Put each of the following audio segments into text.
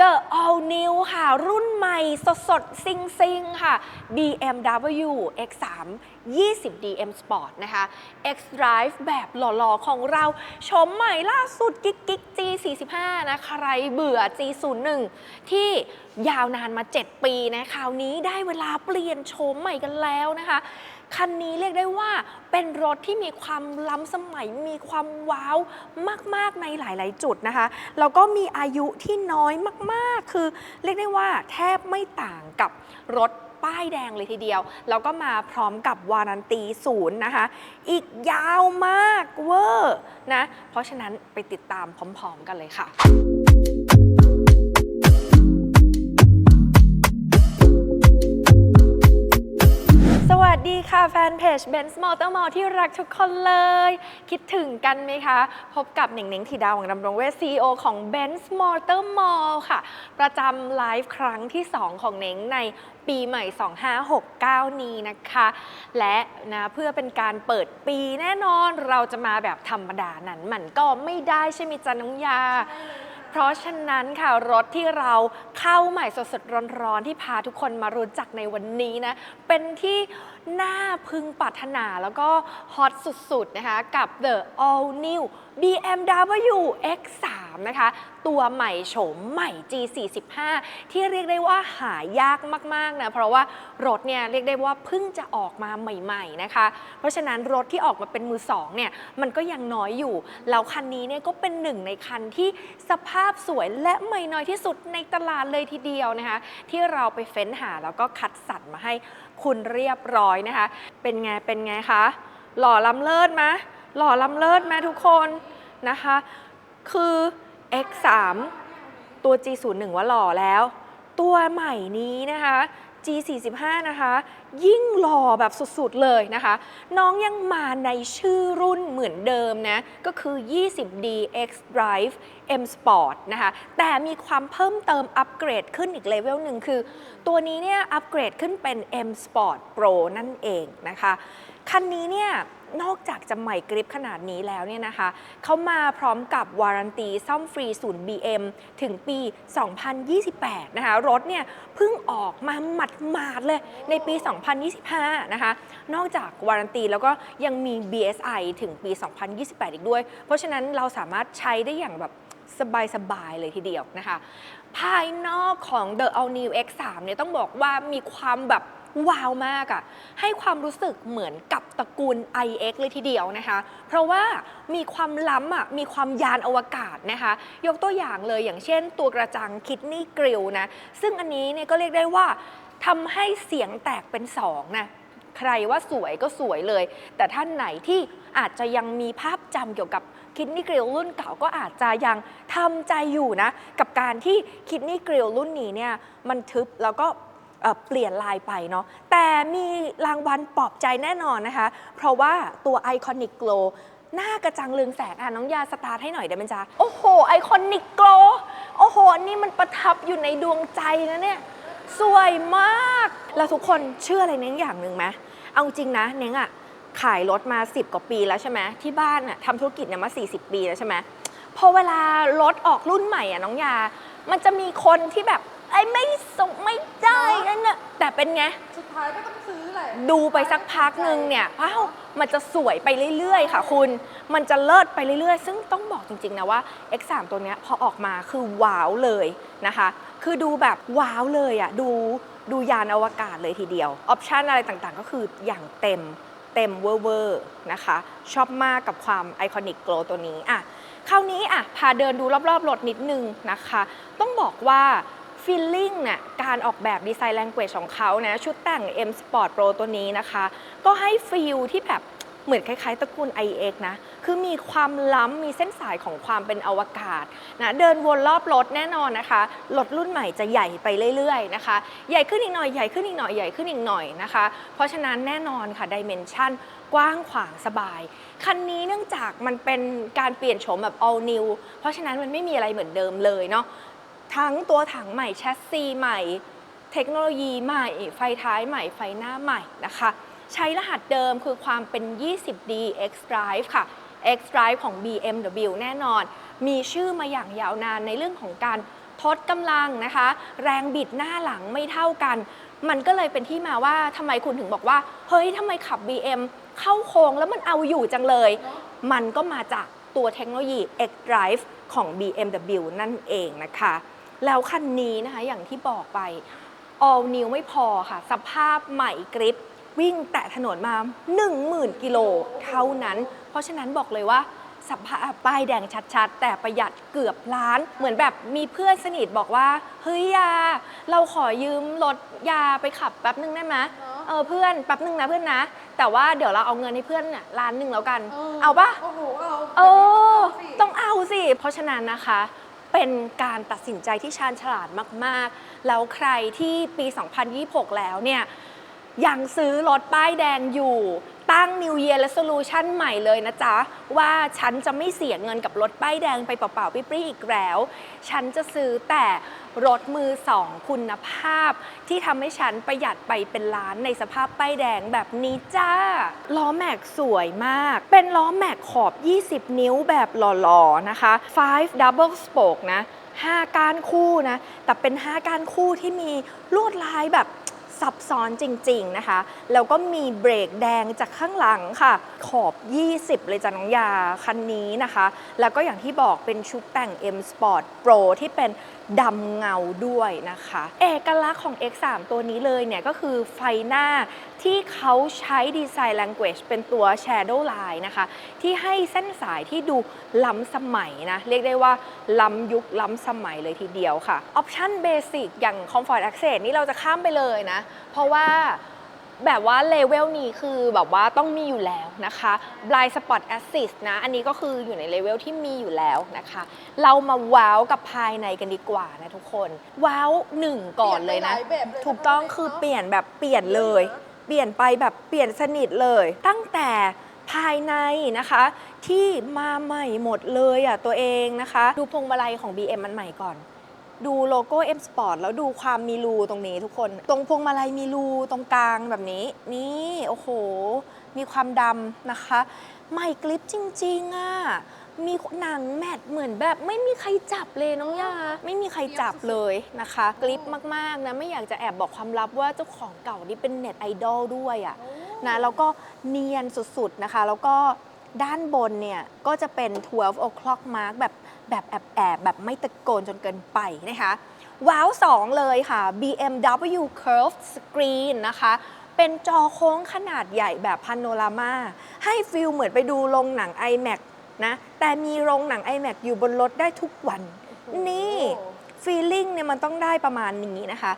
The All New ค่ะ รุ่นใหม่สดสดซิงซิงค่ะ BMW X3 20 DM Sport นะคะ X Drive แบบหล่อๆ ของเรา ชมใหม่ล่าสุดกิ๊กกิ๊ก G45 นะใครเบื่อ G01 ที่ยาวนานมา 7 ปีนะ คราวนี้ได้เวลาเปลี่ยนโฉมใหม่กันแล้วนะคะ คันนี้เรียกได้ว่าเป็นรถที่มีความล้ำสมัยมีความว้าวมาก ๆ ในหลาย ๆ จุดนะคะแล้วก็มีอายุที่น้อยมาก ๆ คือเรียกได้ว่าแทบไม่ต่างกับรถป้ายแดงเลยทีเดียว แล้วก็มาพร้อมกับวารันตีศูนย์นะคะ อีกยาวมากเวอร์นะ เพราะฉะนั้นไปติดตามพร้อม ๆ กันเลยค่ะ ดีค่ะแฟนเพจ Benz Motor Mall ที่รักทุกคนเลย คิดถึงกันไหมคะ พบกับเหน่งเน่งธีดาวหวังดำรงเวช CEO ของ Benz Motor Mall ค่ะ ประจำไลฟ์ครั้งที่ 2 ของเน่งในปีใหม่ 2569 นี้นะคะ และนะเพื่อเป็นการเปิดปีแน่นอนเราจะมาแบบธรรมดานั้น มันก็ไม่ได้ใช่ไหมจ๊ะน้องยาเพราะฉะนั้นค่ะรถที่เราเข้าใหม่สดๆร้อนๆที่พาทุกคนมารู้จักในวันนี้นะ เป็นที่ น่าพึงปรารถนาแล้วก็ฮอตสุดๆนะคะกับ The All New BMW X3 นะคะ ตัวใหม่โฉมใหม่ G45 ที่เรียกได้ว่าหายากมากๆนะเพราะว่ารถเนี่ยเรียกได้ว่าเพิ่งจะออกมาใหม่ๆนะคะ เพราะฉะนั้นรถที่ออกมาเป็นมือสองเนี่ยมันก็ยังน้อยอยู่ แล้วคันนี้เนี่ยก็เป็นหนึ่งในคันที่สภาพสวยและไม่น้อยที่สุดในตลาดเลยทีเดียวนะคะ ที่เราไปเฟ้นหาแล้วก็คัดสรรมาให้ คุณเรียบร้อยนะคะ เป็นไง เป็นไงคะ หล่อล้ำเลิศไหมหล่อล้ำเลิศไหมทุกคนนะคะ คือ X3 ตัว G01 ว่าหล่อแล้ว ตัวใหม่นี้นะคะ G45 นะคะ ยิ่งหล่อแบบสุดๆเลยนะคะ น้องยังมาในชื่อรุ่นเหมือนเดิมนะ ก็คือ 20D X Drive M Sport นะคะ แต่มีความเพิ่มเติมอัปเกรดขึ้นอีกเลเวลหนึ่งคือ ตัวนี้เนี่ยอัปเกรดขึ้นเป็น M Sport Pro นั่นเองนะคะ คันนี้เนี่ยนอกจากจะใหม่กริปขนาดนี้แล้วเนี่ยนะคะ เขามาพร้อมกับวารันตีซ่อมฟรีศูนย์ BM ถึงปี 2028 นะคะ รถเนี่ยเพิ่งออกมาหมัดหมาดเลยในปี 2025 นะคะ นอกจากวารันตีแล้วก็ยังมี BSI ถึงปี 2028 อีกด้วย เพราะฉะนั้นเราสามารถใช้ได้อย่างแบบสบายๆเลยทีเดียวนะคะ ภายนอกของ The All New X3 เนี่ยต้องบอกว่ามีความแบบ ว้าวมากอะ่ะให้ความรู้สึกเหมือนกับตระกูล iX เลยทีเดียวนะคะ เพราะว่ามีความล้ำอะมีความยานอวกาศนะคะ ยกตัวอย่างเลยอย่างเช่น ตัวกระจังคิดนี่กริลนะ ซึ่งอันนี้เนี่ยก็เรียกได้ว่าทำให้เสียงแตกเป็นสองนะใครว่าสวยก็สวยเลย แต่ท่านไหนที่อาจจะยังมีภาพจำเกี่ยวกับคิดนี่กริลรุ่นเก่าก็อาจจะยังทำใจอยู่นะ กับการที่คิดนี่กริลรุ่นนี้เนี่ยมันทึบแล้วก็ เอ่อเปลี่ยนลายไปเนาะแต่มีรางวัลปลอบใจแน่นอนนะคะ เพราะว่าตัวไอคอนิกโกลหน้ากระจังเรืองแสงอะน้องยาสตาร์ทให้หน่อยได้ไหมจ๊ะ โอ้โห ไอคอนิกโกลโอ้โหอันนี่มันประทับอยู่ในดวงใจนะเนี่ย สวยมาก แล้วทุกคนเชื่ออะไรเน้งอย่างหนึ่งไหมเอาจริงนะ เน้งอะขายรถมา 10 กว่าปีแล้วใช่ไหมที่บ้านอะทำธุรกิจเนี่ยมา 40 ปีแล้วใช่ไหมพอเวลารถออกรุ่นใหม่อะน้องยา มันจะมีคนที่แบบไอ้ไม่ส่งไม่ได้นั่นน่ะแต่เป็นไง สุดท้ายก็ต้องซื้อแหละดูไปสักพักหนึ่งเนี่ยว้าวมันจะสวยไปเรื่อยๆ ค่ะคุณ มันจะเลิศไปเรื่อยๆ ซึ่งต้องบอกจริงๆนะว่า X3 ตัวเนี้ยพอออกมาคือว้าวเลยนะคะ คือดูแบบว้าวเลยอะ่ะ ดูดูยานอวกาศเลยทีเดียว ออปชันอะไรต่างๆ ก็คืออย่างเต็มเต็มเวอร์ๆนะคะ ชอบมากกับความไอคอนิกโกลตัวนี้อะคราวนี้อะพาเดินดูรอบๆรถนิดนึงนะคะ ต้องบอกว่า ฟีลลิ่งเนี่ยการออกแบบดีไซน์แลงเกจของเขานะชุดแต่ง M Sport Pro ตัวนี้นะคะ ก็ให้ฟีลที่แบบเหมือนคล้ายๆตระกูล iX นะ คือมีความล้ำ มีเส้นสายของความเป็นอวกาศนะ เดินวนรอบรถแน่นอนนะคะ รถรุ่นใหม่จะใหญ่ไปเรื่อยๆนะคะ ใหญ่ขึ้นอีกหน่อย ใหญ่ขึ้นอีกหน่อย ใหญ่ขึ้นอีกหน่อยนะคะ เพราะฉะนั้นแน่นอนค่ะดิเมนชันกว้างขวางสบาย คันนี้เนื่องจากมันเป็นการเปลี่ยนโฉมแบบ all new เพราะฉะนั้นมันไม่มีอะไรเหมือนเดิมเลยเนาะ ทั้งตัวถังใหม่แชสซีใหม่ เทคโนโลยีใหม่ ไฟท้ายใหม่ ไฟหน้าใหม่นะคะ ใช้รหัสเดิมคือความเป็น 20D X Drive ค่ะ X Drive ของ BMW แน่นอน มีชื่อมาอย่างยาวนานในเรื่องของการทดกำลังนะคะ แรงบิดหน้าหลังไม่เท่ากัน มันก็เลยเป็นที่มาว่าทำไมคุณถึงบอกว่า เฮ้ยทำไมขับ BM เข้าโค้งแล้วมันเอาอยู่จังเลย มันก็มาจากตัวเทคโนโลยี X Drive ของ BMW นั่นเองนะคะ แล้วคันนี้นะคะอย่างที่บอกไป all new ไม่พอค่ะ สภาพใหม่กริป วิ่งแตะถนนมา 10,000 กิโลเท่านั้น เพราะฉะนั้นบอกเลยว่าสภาพป้ายแดงชัดๆ แต่ประหยัดเกือบล้าน เหมือนแบบมีเพื่อนสนิทบอกว่า เฮ้ยยา เราขอยืมรถยาไปขับแป๊บนึงได้ไหมเออเพื่อนแป๊บนึงนะเพื่อนนะ แต่ว่าเดี๋ยวเราเอาเงินให้เพื่อนเนี่ยล้านหนึ่งแล้วกัน เอาปะโอ้โหเอาเออสิต้องเอาสิ เพราะฉะนั้นนะคะ เป็นการตัดสินใจที่ชาญฉลาดมาก ๆ แล้วใครที่ปี 2026 แล้วเนี่ยยังซื้อรถป้ายแดงอยู่ตั้ง New Year Resolution ใหม่เลยนะจ๊ะ ว่าฉันจะไม่เสียเงินกับรถป้ายแดงไปเปล่าๆปรี้ๆอีกแล้ว ฉันจะซื้อแต่ รถมือสองคุณภาพ ที่ทำให้ฉันประหยัดไปเป็นล้านในสภาพป้ายแดงแบบนี้จ้า ล้อแม็กสวยมาก เป็นล้อแม็กขอบ 20 นิ้วแบบหล่อๆนะคะ5 double spoke นะ 5 ก้านคู่นะ แต่เป็น 5 ก้านคู่ที่มีลวดลายแบบซับซ้อนจริง ๆ นะคะ แล้วก็มีเบรกแดงจากข้างหลังค่ะ ขอบ 20 เลยจ้ะน้องยาคันนี้นะคะ แล้วก็อย่างที่บอกเป็นชุดแต่ง M Sport Pro ที่เป็น ดำเงาด้วยนะคะ เอกลักษณ์ของ X3 ตัวนี้เลยเนี่ยก็คือไฟหน้าที่เขาใช้ดีไซน์ language เป็นตัว Shadow Line นะคะ ที่ให้เส้นสายที่ดูล้ำสมัยนะ เรียกได้ว่าล้ำยุคล้ำสมัยเลยทีเดียวค่ะ ออปชั่นเบสิกอย่าง Comfort Access นี่เราจะข้ามไปเลยนะ เพราะว่า แบบว่าเลเวลนี้คือแบบว่าต้องมีอยู่แล้วนะคะ Blind Spot Assist นะ อันนี้ก็คืออยู่ในเลเวลที่มีอยู่แล้วนะคะ เรามาว้าวกับภายในกันดีกว่านะทุกคน ว้าวหนึ่งก่อนเลยนะปลี่ไปหาแบบเลยนะถูกต้องคือเปลี่ยนแบบเปลี่ยนเลย เปลี่ยนไปแบบเปลี่ยนสนิทเลย ตั้งแต่ภายในนะคะ ที่มาใหม่หมดเลยอะตัวเองนะคะ ดูพวงมาลัยของ BM มันใหม่ก่อน ดูโลโก้ M Sport แล้วดูความมีรูตรงนี้ทุกคน ตรงพวงมาลัยมีรูตรงกลางแบบนี้ นี่โอ้โห มีความดำนะคะใหม่กลิปจริงๆอะมีหนังแมทเหมือนแบบไม่มีใครจับเลยน้องยาไม่มีใครจับเลยนะคะ กลิปมากๆนะไม่อยากจะแอบบอกความลับว่าเจ้าของเก่านี่เป็นเน็ตไอดอลด้วยอะนะแล้วก็เนียนสุดๆนะคะ แล้วก็ด้านบนเนี่ยก็จะเป็น 12 o'clock mark แบบ แบบแอบแอบๆแบบไม่ตะโกนจนเกินไปนะคะว้าว2เลยค่ะ BMW Curved Screen นะคะ เป็นจอโค้งขนาดใหญ่แบบพาโนรามาให้ฟิลเหมือนไปดูโรงหนัง iMac นะ แต่มีโรงหนัง iMac อยู่บนรถได้ทุกวัน นี่ฟีลลิ่งเนี่ยมันต้องได้ประมาณนี้นะคะ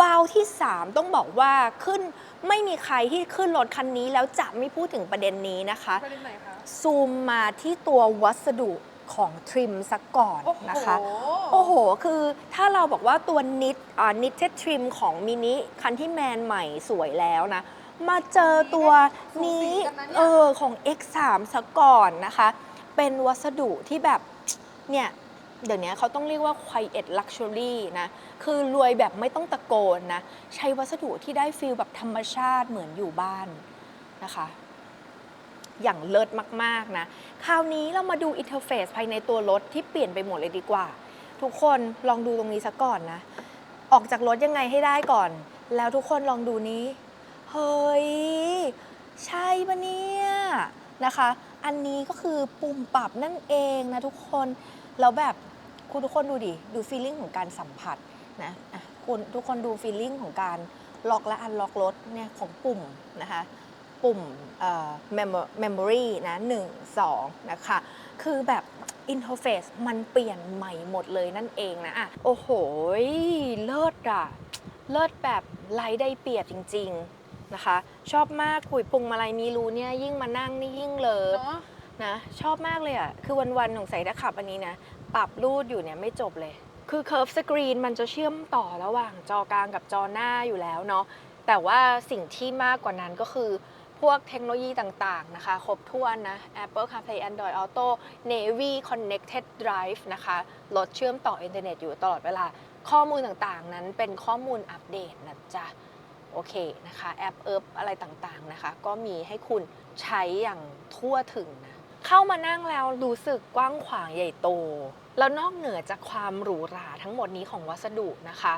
วาวที่ 3 ต้องบอกว่าขึ้นไม่มีใครที่ขึ้นรถคันนี้แล้วจะไม่พูดถึงประเด็นนี้นะคะประเด็นไหนคะซูมมาที่ตัววัสดุ ของทริมสักก่อนนะคะ โอ้โอ้โหโห คือถ้าเราบอกว่าตัวนิดอ่านิ t เท d ทริมของมินิคันที่แมนใหม่สวยแล้วนะ มาเจอตัวนี้สูสีกันนะเนี่ยเออของ X3 ซะก่อนนะคะ เป็นวัสดุที่แบบเนี่ยเดี๋ยวนี้เขาต้องเรียกว่า quiet luxury นะ คือรวยแบบไม่ต้องตะโกนนะ ใช้วัสดุที่ได้ฟีลแบบธรรมชาติเหมือนอยู่บ้านนะคะ อย่างเลิศมากๆนะ คราวนี้เรามาดูอินเทอร์เฟซภายในตัวรถที่เปลี่ยนไปหมดเลยดีกว่า ทุกคนลองดูตรงนี้ซะก่อนนะ ออกจากรถยังไงให้ได้ก่อน แล้วทุกคนลองดูนี้ เฮ้ย ใช่ปะเนี่ยนะคะ อันนี้ก็คือปุ่มปรับนั่นเองนะทุกคน แล้วแบบคุณทุกคนดูดิ ดูฟีลลิ่งของการสัมผัสนะอะคุณทุกคนดูฟีลลิ่งของการล็อกและอันล็อกรถเนี่ยของปุ่มนะคะ ปุ่มเอ่อ memo- memory นะ1 2 นะคะ คือแบบ interface มันเปลี่ยนใหม่หมดเลยนั่นเองนะอะโอ้โห เลิศอะเลิศแบบไร้ได้เปรียบจริง ๆนะคะ ชอบมากคุยพุงมาลัยมีรูเนี่ยยิ่งมานั่งนี่ยิ่งเลิฟเนาะนะ ชอบมากเลยอะ่ะคือวันๆของใส่ถ้าขับอันนี้นะ ปรับรูดอยู่เนี่ยไม่จบเลย คือ Curve Screen มันจะเชื่อมต่อระหว่างจอกลางกับจอหน้าอยู่แล้วเนาะแต่ว่าสิ่งที่มากกว่านั้นก็คือ พวกเทคโนโลยีต่างๆนะคะ ครบถ้วนนะ Apple CarPlay Android Auto Navy Connected Drive นะคะรถเชื่อมต่ออินเทอร์เน็ตอยู่ตลอดเวลา ข้อมูลต่างๆ นั้นเป็นข้อมูลอัปเดตนะจ๊ะ โอเคนะคะ แอปเอิบอะไรต่างๆนะคะ ก็มีให้คุณใช้อย่างทั่วถึงนะ เข้ามานั่งแล้วรู้สึกกว้างขวางใหญ่โต แล้วนอกเหนือจากความหรูหราทั้งหมดนี้ของวัสดุนะคะ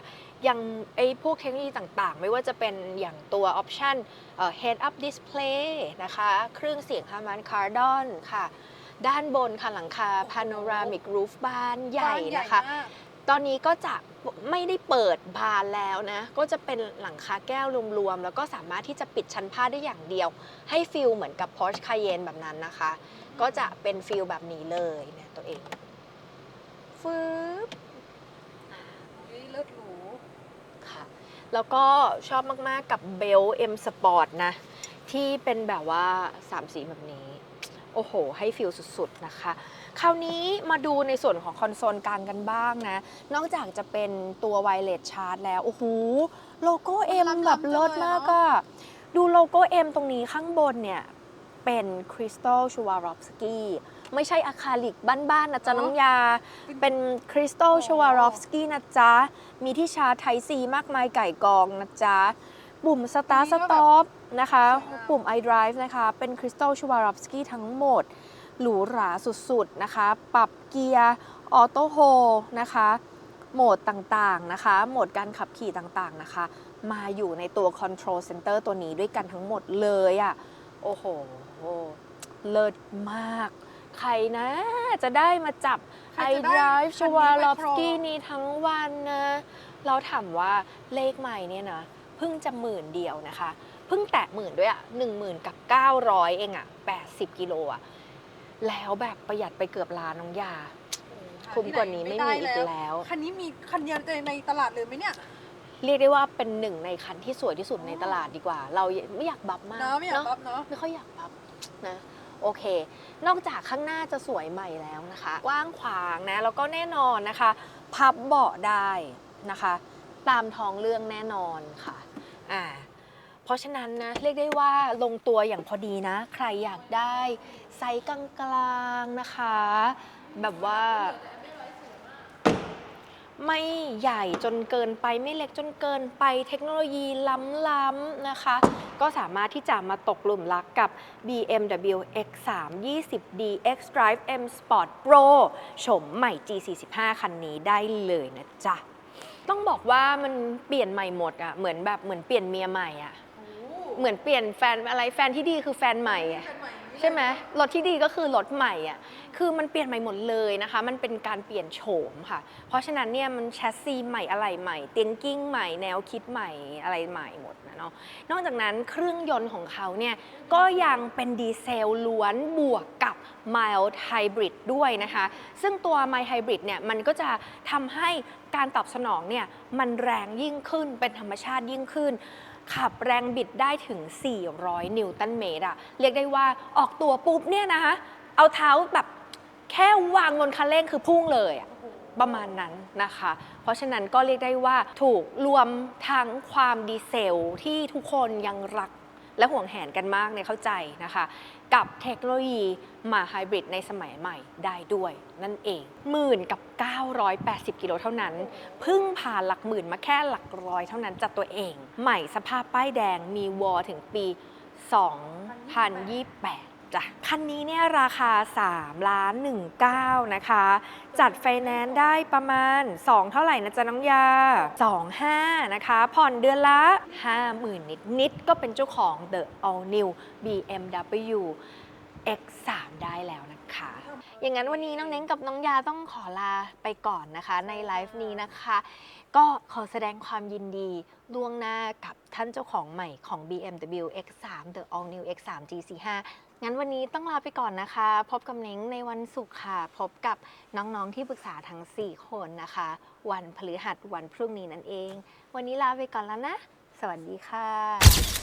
ยังไอ้พวกเทคโนโลยีต่างๆ ไม่ว่าจะเป็นอย่างตัวออปชัน head up display นะคะเครื่องเสียง Harman Kardon ค่ะ ด้านบนค่ะหลังคา panoramic roof บานใหญ่นะคะบ้านใหญ่มากตอนนี้ก็จะไม่ได้เปิดบานแล้วนะ ก็จะเป็นหลังคาแก้วรวมๆ แล้วก็สามารถที่จะปิดชั้นผ้าได้อย่างเดียว ให้ฟิลเหมือนกับ Porsche Cayenne แบบนั้นนะคะ ก็จะเป็นฟิลแบบนี้เลยเนี่ยตัวเอง ฟืบเฮ้ยเลิศหรูค่ะ แล้วก็ชอบมากๆกับเบล M Sport นะ ที่เป็นแบบว่า3สีแบบนี้ โอ้โห ให้ฟิลสุดๆนะคะ คราวนี้มาดูในส่วนของคอนโซลกลางกันบ้างนะ นอกจากจะเป็นตัวไวเลสชาร์จแล้ว โอ้โห โลโก้ M แบบเลิศมากอะดูโลโก้ M ตรงนี้ข้างบนเนี่ย เป็นคริสตัลชูวารอฟสกี้ ไม่ใช่อะคาลิกบ้านๆนะจ๊ะน้องยา เป็นคริสตัลชวารอฟสกี้นะจ๊ะ มีที่ชาร์จไทซีมากมายไก่กองนะจ๊ะ ปุ่มสตาร์สต็อปนะคะ ปุ่ม iDrive นะคะ เป็นคริสตัลชวารอฟสกี้ทั้งหมด หรูหราสุดๆนะคะ ปรับเกียร์ ออโต้โฮนะคะโหมดต่างๆนะคะ โหมดการขับขี่ต่างๆนะคะ มาอยู่ในตัว Control Center ตัวนี้ด้วยกันทั้งหมดเลยอะ่ะ โอ้โห เลิศมาก ใครนะ จะได้มาจับใครไอจะได้ด i v e คัชนนี้วาไปลอฟครสองกี้นี้ทั้งวันนะ เราถามว่าเลขใหม่เนี่ยนะเพิ่งจะหมื่นเดียวนะคะ เพิ่งแตะหมื่นด้วยอะ่ะหนึ่งหมื่นกับ900เองอะ่ะ80กิโลอะแล้วแบบประหยัดไปเกือบล้านน้องยา คุ้มกว่านี้ไม่มีอีกแล้ว คันนี้มีคันเดียวในตลาดเลยไหมเนี่ยเรียกได้ว่าเป็นหนึ่งในคันที่สวยที่สุดในตลาดดีกว่า เราไม่อยากบับมากเนาะไม่อยากเนอะรับเนาะไม่ค่อยอยากพับนะ โอเค นอกจากข้างหน้าจะสวยใหม่แล้วนะคะ กว้างขวางนะ แล้วก็แน่นอนนะคะ พับเบาะได้นะคะ ตามท้องเรื่องแน่นอนค่ะ อ่า เพราะฉะนั้นนะ เรียกได้ว่าลงตัวอย่างพอดีนะ ใครอยากได้ไซส์กลางๆนะคะ แบบว่าไม่ใหญ่จนเกินไปไม่เล็กจนเกินไปเทคโนโลยีล้ำๆนะคะ ก็สามารถที่จะมาตกหลุมรักกับ BMW X3 20D X Drive M Sport Pro โฉมใหม่ G45 คันนี้ได้เลยนะจ๊ะ ต้องบอกว่ามันเปลี่ยนใหม่หมดอะเหมือนแบบเหมือนเปลี่ยนเมียใหม่อะเหมือนเปลี่ยนแฟนอะไรแฟนที่ดีคือแฟนใหม่อะใใช่ไหมรถที่ดีก็คือรถใหม่อะคือมันเปลี่ยนใหม่หมดเลยนะคะ มันเป็นการเปลี่ยนโฉมค่ะ เพราะฉะนั้นเนี่ยมันแชสซีใหม่อะไรใหม่เตียงกิ้งใหม่แนวคิดใหม่อะไรใหม่หมดนะเนาะนอกจากนั้นเครื่องยนต์ของเขาเนี่ยก็ยังเป็นดีเซลล้วนบวกกับ mild hybrid ด้วยนะคะ ซึ่งตัว mild hybrid เนี่ยมันก็จะทำให้การตอบสนองเนี่ยมันแรงยิ่งขึ้นเป็นธรรมชาติยิ่งขึ้น ขับแรงบิดได้ถึง 400 นิวตันเมตรอะเรียกได้ว่าออกตัวปุ๊บเนี่ยนะคะเอาเท้าแบบแค่วางบนคันเร่งคือพุ่งเลยอะประมาณนั้นนะคะ เพราะฉะนั้นก็เรียกได้ว่าถูกรวมทั้งความดีเซลที่ทุกคนยังรักและห่วงแหนกันมากในยเข้าใจนะคะ กับเทคโนโลยีมาไฮบริดในสมัยใหม่ได้ด้วย นั่นเองหมื่นกับ 980 กิโลเท่านั้น พึ่งผ่านหลักหมื่นมาแค่หลักร้อยเท่านั้นจากตัวเอง ใหม่สภาพป้ายแดงมีวอถึงปี 2028 จ้ะคันนี้เนี่ยราคา3ล้าน19นะคะ จัดไฟแนนซ์ได้ประมาณ 2 เท่าไหร่นะจ๊ะน้องยา 25 นะคะ ผ่อนเดือนละ 50,000 นิดนิดก็เป็นเจ้าของ The All New BMW X3 ได้แล้วนะคะ อย่างนั้นวันนี้น้องเน้งกับน้องยาต้องขอลาไปก่อนนะคะ ในไลฟ์นี้นะคะ ก็ขอแสดงความยินดีล่วงหน้ากับท่านเจ้าของใหม่ของ BMW X3 The All New X3 G45 งั้นวันนี้ต้องลาไปก่อนนะคะ พบกับเน้งในวันศุกร์ค่ะ พบกับน้องๆที่ปรึกษาทั้ง 4 คนนะคะ วันพฤหัสวันพรุ่งนี้นั่นเอง วันนี้ลาไปก่อนแล้วนะ สวัสดีค่ะ